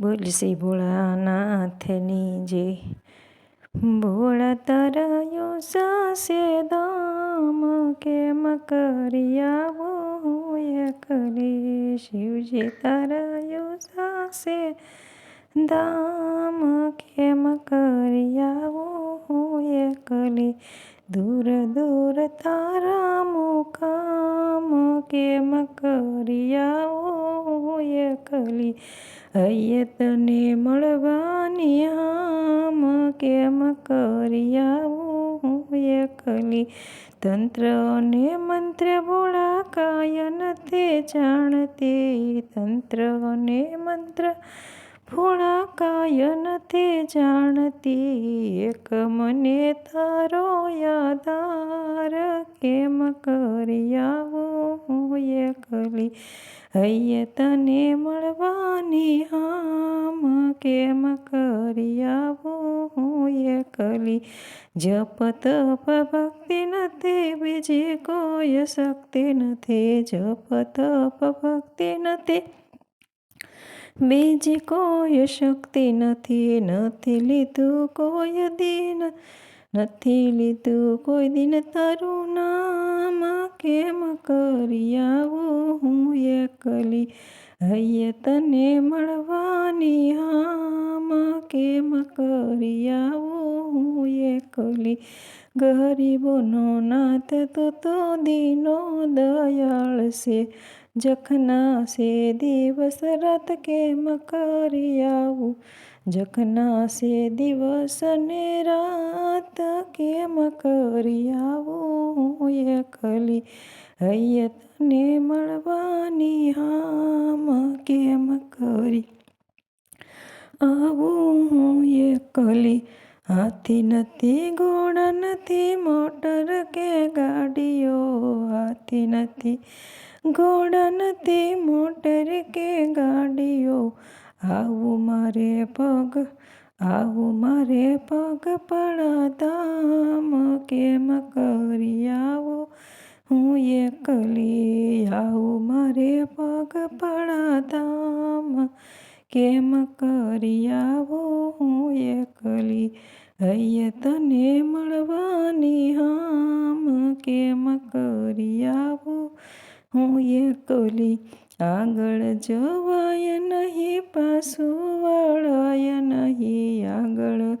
બોલ શ્રી ભોળાનાથની જે ભોળા તરાયો સાસે દામ કેમ કરિયાવો કરે? શિવજી તરાયો સાસે દામ કેમ કરિયાવો એકલી દૂર દૂર તારા મુકામ કેમ કરિયાવો હૈયે તને મળવાની હામ કેમ કરી આવું એકલી? તંત્ર અને મંત્ર બોળા કાય નથી જાણતી. તંત્ર અને મંત્ર ભોળા કાય નથી જાણતી. એક મને તારો યાદાર કેમ કરી આવું એકલી? હૈયે તને મળવાની આમ કેમ કરી આવું એકલી? જપ તપ ભક્તિ નથી, બીજી કોઈ શક્તિ નથી. જપ તપ ભક્તિ નથી, બીજી કોઈ શક્તિ નથી. નથી લીધું કોઈ દિન નથી લીધું, કોઈ દિન તારું નામ કેમ કરી આવું હું એકલી હૈયે તને મળવાની હામ કેમ કરી આવું હું એકલી ગરીબોનો નાથ તો તો દીનો દયાળ છે, જખના છે, દિવસ રાત કેમ કરી આવું જખના છે દિવસ ને રાત કેમ કરી આવું એકલી. હૈયે તને મળવાની હામ કેમ કરી? આવું હું એકલી. હાથી નથી, ઘોડા નથી, મોટર કે ગાડીઓ. હાથી નથી, ઘોડા નથી, મોટર કે ગાડીઓ. આવું મારે પગ આવું મારે પગ પડાધામ કેમ કરી આવો? હું એકલી આવું મારે પગ પડાધામ કેમ કરી આવો? હું એકલી હૈયે તને મળવાની હામ, કેમ કરી આવો? હું એકલી આગળ જવાય નહીં પાછું વળાય નહીં, આગળ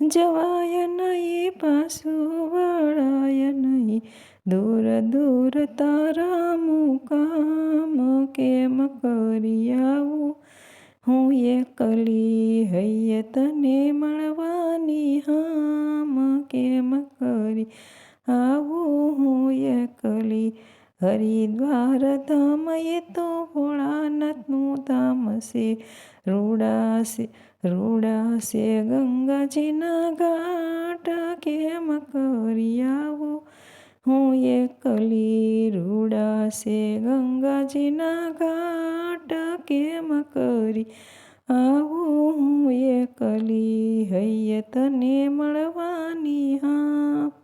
જવાય નહીં પાછું વળાય નહીં. દૂર દૂર તારા મુકામ કેમ કરી આવું? હું એકલી હૈયે તને મળવાની હામ કેમ કરી આવું? હું એકલી હરિદ્વાર ધામ એ તો ભોળાનાથનું ધામ છે. રૂડાશે રૂડાશે ગંગાજીના ઘાટ કેમ કરી આવો? હું એકલી રૂડાશે ગંગાજીના ઘાટ કેમ કરી આવું? હું એકલી હૈયે તને મળવાની હા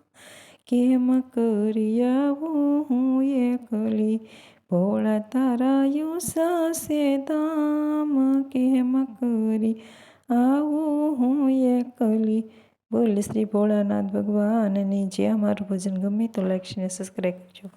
કેમ કરી આવું હું એકલી? ભોળા તારા યુસાસે દામ કેમ કરી આવું હું એકલી? બોલ શ્રી ભોળાનાથ ભગવાનની જે અમારું ભજન ગમે તો લાઈક અને સબસ્ક્રાઈબ કરજો.